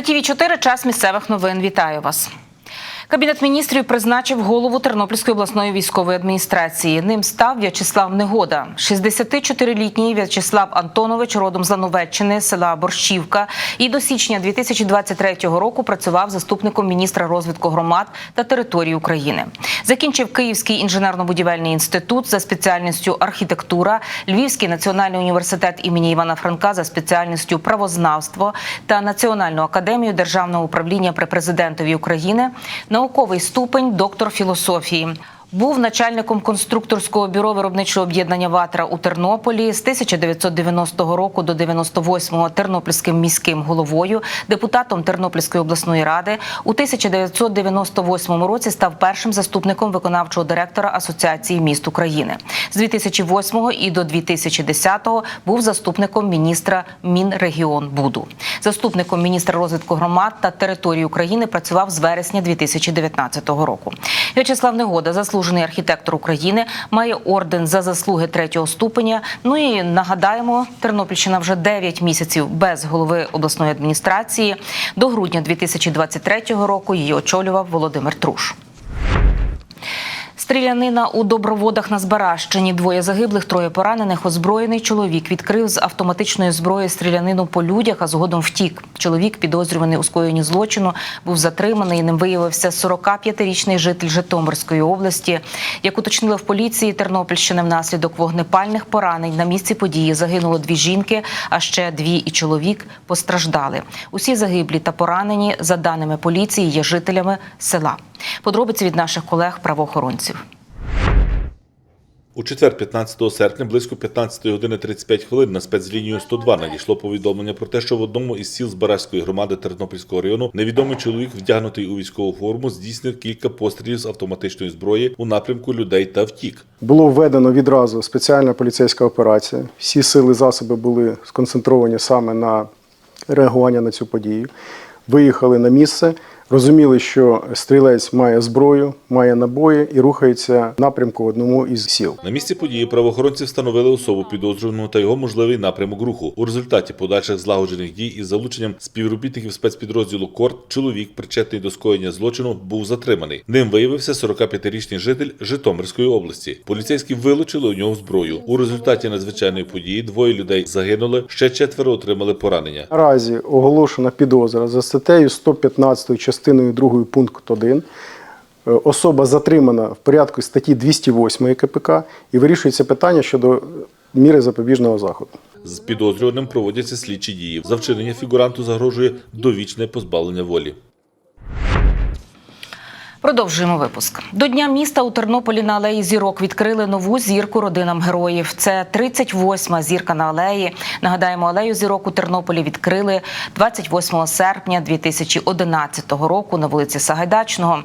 На ТІВІ 4 час місцевих новин. Вітаю вас. Кабінет міністрів призначив голову Тернопільської обласної військової адміністрації. Ним став В'ячеслав Негода. 64-літній В'ячеслав Антонович родом з Лановеччини, села Борщівка, і до січня 2023 року працював заступником міністра розвитку громад та територій України. Закінчив Київський інженерно-будівельний інститут за спеціальністю архітектура, Львівський національний університет імені Івана Франка за спеціальністю правознавство та Національну академію державного управління при президентові України, науковий ступень доктор філософії. Був начальником конструкторського бюро виробничого об'єднання Ватра у Тернополі з 1990 року до 98-го тернопільським міським головою, депутатом Тернопільської обласної ради. У 1998 році став першим заступником виконавчого директора Асоціації міст України. З 2008 і до 2010 був заступником міністра Мінрегіонбуду. Заступником міністра розвитку громад та території України працював з вересня 2019 року. В'ячеслав Негода, заслужений архітектор України, має орден за заслуги третього ступеня. Ну і нагадаємо, Тернопільщина вже 9 місяців без голови обласної адміністрації. До грудня 2023 року її очолював Володимир Труш. Стрілянина у доброводах на Збаращині. Двоє загиблих, троє поранених. Озброєний чоловік відкрив з автоматичної зброї стрілянину по людях, а згодом втік. Чоловік, підозрюваний у скоєнні злочину, був затриманий. Ним виявився 45-річний житель Житомирської області. Як уточнили в поліції Тернопільщини, внаслідок вогнепальних поранень на місці події загинуло дві жінки, а ще дві і чоловік постраждали. Усі загиблі та поранені, за даними поліції, є жителями села. Подробиці від наших колег-правоохоронців. У четвер, 15 серпня, близько 15 години 35 хвилин на спецлінію 102 надійшло повідомлення про те, що в одному із сіл Збаразької громади Тернопільського району невідомий чоловік, вдягнутий у військову форму, здійснив кілька пострілів з автоматичної зброї у напрямку людей та втік. Було введено відразу спеціальна поліцейська операція. Всі сили засоби були сконцентровані саме на реагування на цю подію. Виїхали на місце, розуміли, що стрілець має зброю, має набої і рухається в напрямку в одному із сіл. На місці події правоохоронці встановили особу підозрюваного та його можливий напрямок руху. У результаті подальших злагоджених дій із залученням співробітників спецпідрозділу Корт чоловік, причетний до скоєння злочину, був затриманий. Ним виявився 45-річний житель Житомирської області. Поліцейські вилучили у нього зброю. У результаті надзвичайної події двоє людей загинули, ще четверо отримали поранення. Наразі оголошена підозра за статтею 115 частиною 2 пункт 1. Е, Особа затримана в порядку статті 208 КПК і вирішується питання щодо міри запобіжного заходу. З підозрюваним проводяться слідчі дії. За вчинення фігуранту загрожує довічне позбавлення волі. Продовжуємо випуск. До Дня міста у Тернополі на алеї зірок відкрили нову зірку родинам героїв. Це 38-ма зірка на алеї. Нагадаємо, алею зірок у Тернополі відкрили 28 серпня 2011 року на вулиці Сагайдачного.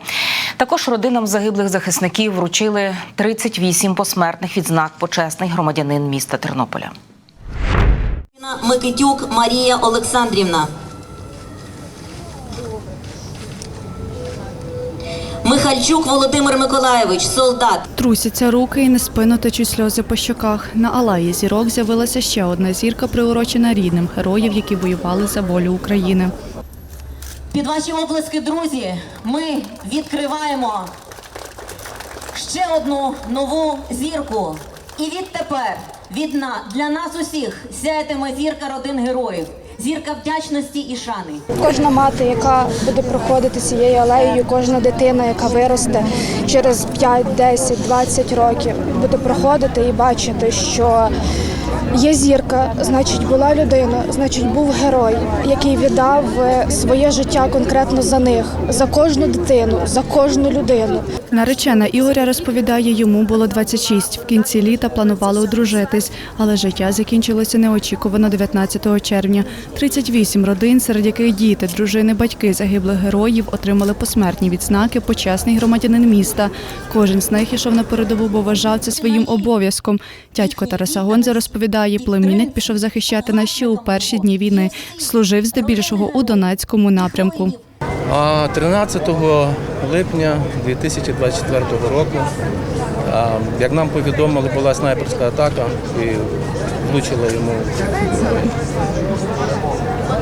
Також родинам загиблих захисників вручили 38 посмертних відзнак почесний громадянин міста Тернополя. Микитюк Марія Олександрівна. Михальчук Володимир Миколаєвич, солдат. Трусяться руки і неспинно течуть сльози по щоках. На алеї зірок з'явилася ще одна зірка, приурочена рідним героїв, які воювали за волю України. Під ваші оплески, друзі, ми відкриваємо ще одну нову зірку. І відтепер від на для нас усіх сяятиме зірка родин героїв, зірка вдячності і шани. Кожна мати, яка буде проходити цією алеєю, кожна дитина, яка виросте через 5, 10, 20 років, буде проходити і бачити, що є зірка, значить була людина, значить був герой, який віддав е, своє життя конкретно за них, за кожну дитину, за кожну людину. Наречена Ігоря розповідає, йому було 26. В кінці літа планували одружитись, але життя закінчилося неочікувано 19 червня. 38 родин, серед яких діти, дружини, батьки загиблих героїв отримали посмертні відзнаки почесний громадянин міста. Кожен з них ішов на передову, бо вважав це своїм обов'язком. Дядько Тараса Гонза розповідає, племінник пішов захищати нас ще у перші дні війни. Служив здебільшого у Донецькому напрямку. А 13 липня 2024 року, як нам повідомили, була снайперська атака і влучила йому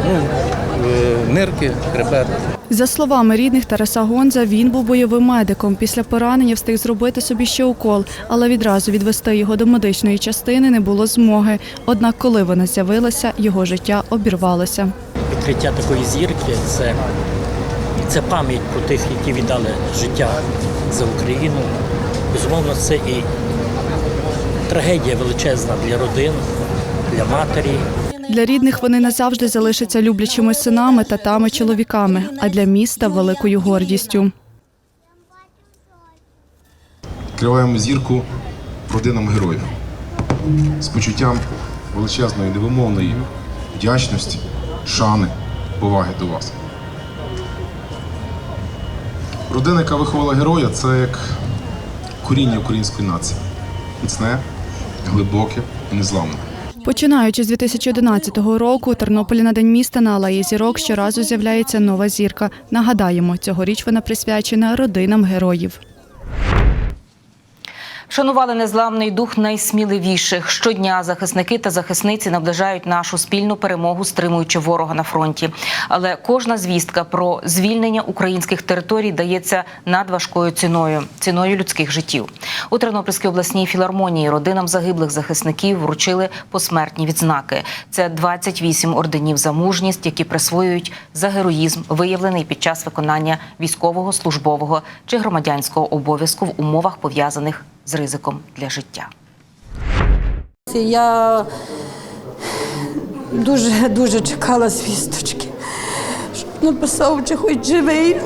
ну, нирки, хребет. За словами рідних Тараса Гонза, він був бойовим медиком. Після поранення встиг зробити собі ще укол, але відразу відвести його до медичної частини не було змоги. Однак, коли вона з'явилася, його життя обірвалося. відкриття такої зірки це, це пам'ять про тих, які віддали життя за Україну. Безумовно, це і трагедія величезна для родин, для матері. Для рідних вони назавжди залишаться люблячими синами, татами, чоловіками, а для міста великою гордістю. Відкриваємо зірку родинам героїв з почуттям величезної, невимовної вдячності, шани, поваги до вас. Родина, яка виховала героя, це як коріння української нації. Міцне, глибоке і незламне. Починаючи з 2011 року, у Тернополі на день міста на алеї зірок щоразу з'являється нова зірка. Нагадаємо, цьогоріч вона присвячена родинам героїв. Шанували незламний дух найсміливіших. Щодня захисники та захисниці наближають нашу спільну перемогу, стримуючи ворога на фронті. Але кожна звістка про звільнення українських територій дається надважкою ціною ціною людських життів. У Тернопільській обласній філармонії родинам загиблих захисників вручили посмертні відзнаки. Це 28 орденів за мужність, які присвоюють за героїзм, виявлений під час виконання військового, службового чи громадянського обов'язку в умовах пов'язаних з ризиком для життя. Я дуже дуже чекала звісточки, щоб написав, чи хоч живий.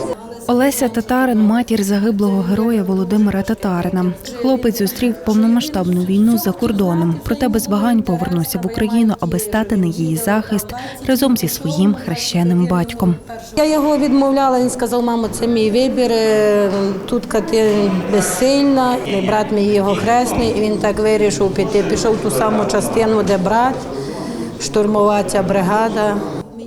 Олеся Татарин, матір загиблого героя Володимира Татарина. Хлопець зустрів повномасштабну війну за кордоном, проте без вагань повернувся в Україну, аби стати на її захист разом зі своїм хрещеним батьком. Я його відмовляла, він сказав, мамо, це мій вибір, е, тут ти безсильна, брат мій його хресний, і він так вирішив піти. Пішов ту саму частину, де брат, штурмова ця бригада.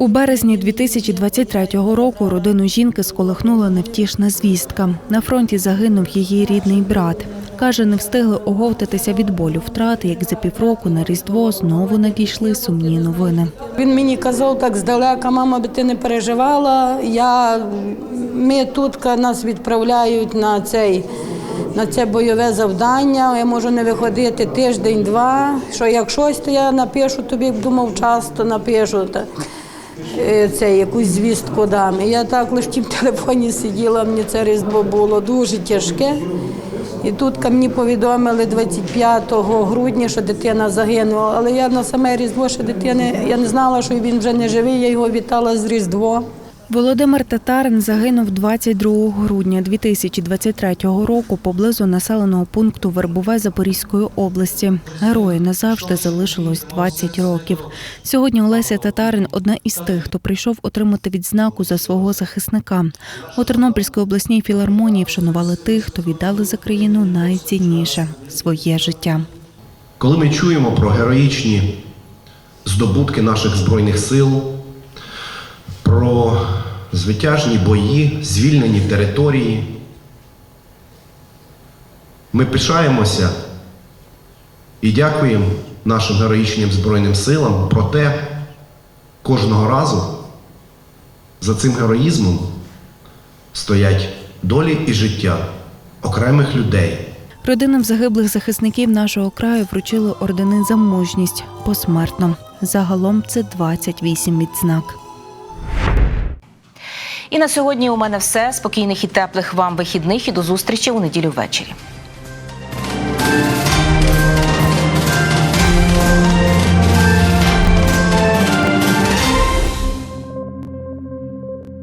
У березні 2023 року родину жінки сколихнула невтішна звістка. На фронті загинув її рідний брат. Каже, не встигли оговтатися від болю втрати, як за півроку на Різдво знову надійшли сумні новини. Він мені казав так здалека, мама, би ти не переживала. Я, ми тут нас відправляють на цей. На це бойове завдання, я можу не виходити тиждень-два. Що як щось, то я напишу тобі, думав, часто напишу це якусь звістку дам. І я так лише в тім телефоні сиділа, мені це різдво було дуже тяжке. І тут мені повідомили 25 грудня, що дитина загинула. Але я на саме Різдво що дитини, я не знала, що він вже не живий, я його вітала з Різдво. Володимир Татарин загинув 22 грудня 2023 року поблизу населеного пункту Вербове Запорізької області. Герою назавжди залишилось 20 років. Сьогодні Олеся Татарин одна із тих, хто прийшов отримати відзнаку за свого захисника. У Тернопільській обласній філармонії вшанували тих, хто віддали за країну найцінніше своє життя. Коли ми чуємо про героїчні здобутки наших збройних сил, про звитяжні бої, звільнені території, ми пишаємося і дякуємо нашим героїчним Збройним силам, проте кожного разу за цим героїзмом стоять долі і життя окремих людей. Родинам загиблих захисників нашого краю вручили ордени за мужність посмертно. Загалом це 28 відзнак. І на сьогодні у мене все. Спокійних і теплих вам вихідних і до зустрічі у неділю ввечері.